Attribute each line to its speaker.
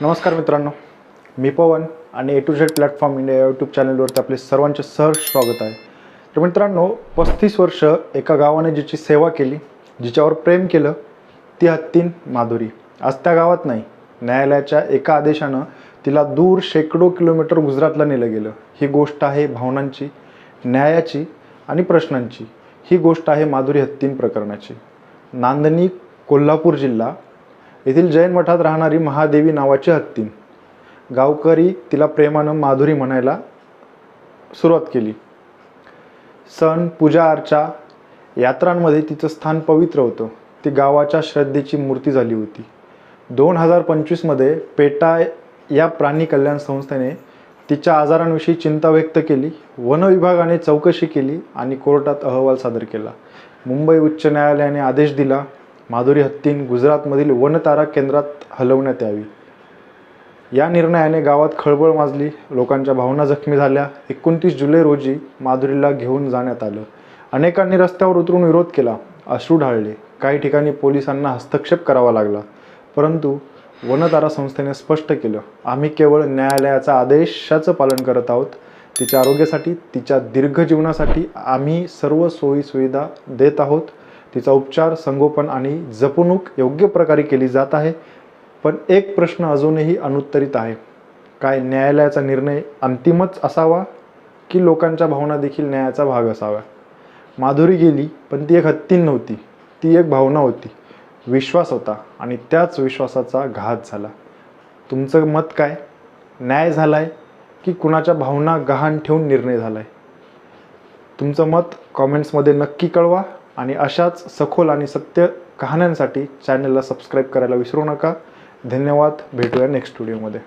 Speaker 1: नमस्कार मित्रांनो मी पवन आणि A to Z platform India YouTube चॅनलवरती आपले सर्वांचे सहर्ष स्वागत आहे. तर मित्रांनो पस्तीस वर्ष एका गावाने जिची सेवा केली जिच्यावर प्रेम केलं ती हत्तीन माधुरी. आज त्या गावात नाही न्यायालयाच्या एका आदेशानं तिला दूर शेकडो किलोमीटर गुजरातला नेलं गेलं. ही गोष्ट आहे भावनांची न्यायाची आणि प्रश्नांची. ही गोष्ट आहे माधुरी हत्तीन प्रकरणाची. नांदणी कोल्हापूर जिल्हा येथील जैन मठात राहणारी महादेवी नावाची हत्ती. गावकरी तिला प्रेमानं माधुरी म्हणायला सुरुवात केली. सण पूजा अर्चा यात्रांमध्ये तिचं स्थान पवित्र होतं. ती गावाच्या श्रद्धेची मूर्ती झाली होती. दोन हजार पंचवीसमध्ये पेटा या प्राणी कल्याण संस्थेने तिच्या आजारांविषयी चिंता व्यक्त केली. वन विभागाने चौकशी केली आणि कोर्टात अहवाल सादर केला. मुंबई उच्च न्यायालयाने आदेश दिला. माधुरी हत्तीन गुजरातमधील वनतारा केंद्रात हलवण्यात यावी. या निर्णयाने गावात खळबळ माजली लोकांच्या भावना जखमी झाल्या. एकोणतीस जुलै रोजी माधुरीला घेऊन जाण्यात आलं. अनेकांनी रस्त्यावर उतरून विरोध केला. अश्रू ढाळले. काही ठिकाणी पोलिसांना हस्तक्षेप करावा लागला. परंतु वनतारा संस्थेने स्पष्ट केलं आम्ही केवळ न्यायालयाचा आदेशाचं पालन करत आहोत. तिच्या आरोग्यासाठी तिच्या दीर्घ जीवनासाठी आम्ही सर्व सोयीसुविधा देत आहोत. तिचा उपचार संगोपन आणि जपणूक योग्य प्रकारे केली जात आहे. पण एक प्रश्न अजूनही अनुत्तरित आहे. काय न्यायालयाचा निर्णय अंतिमच असावा की लोकांच्या भावना देखील न्यायाचा भाग असावा? माधुरी गेली पण ती एक हत्ती नव्हती. ती एक भावना होती. विश्वास होता आणि त्याच विश्वासाचा घात झाला. तुमचं मत काय? न्याय झालाय की कुणाच्या भावना गहाण ठेवून निर्णय झालाय? तुमचं मत कॉमेंट्समध्ये नक्की कळवा. आणि अशाच सखोल आणि सत्य कहाण्यांसाठी चॅनलला सबस्क्राईब करायला विसरू नका. धन्यवाद. भेटूया नेक्स्ट व्हिडिओमध्ये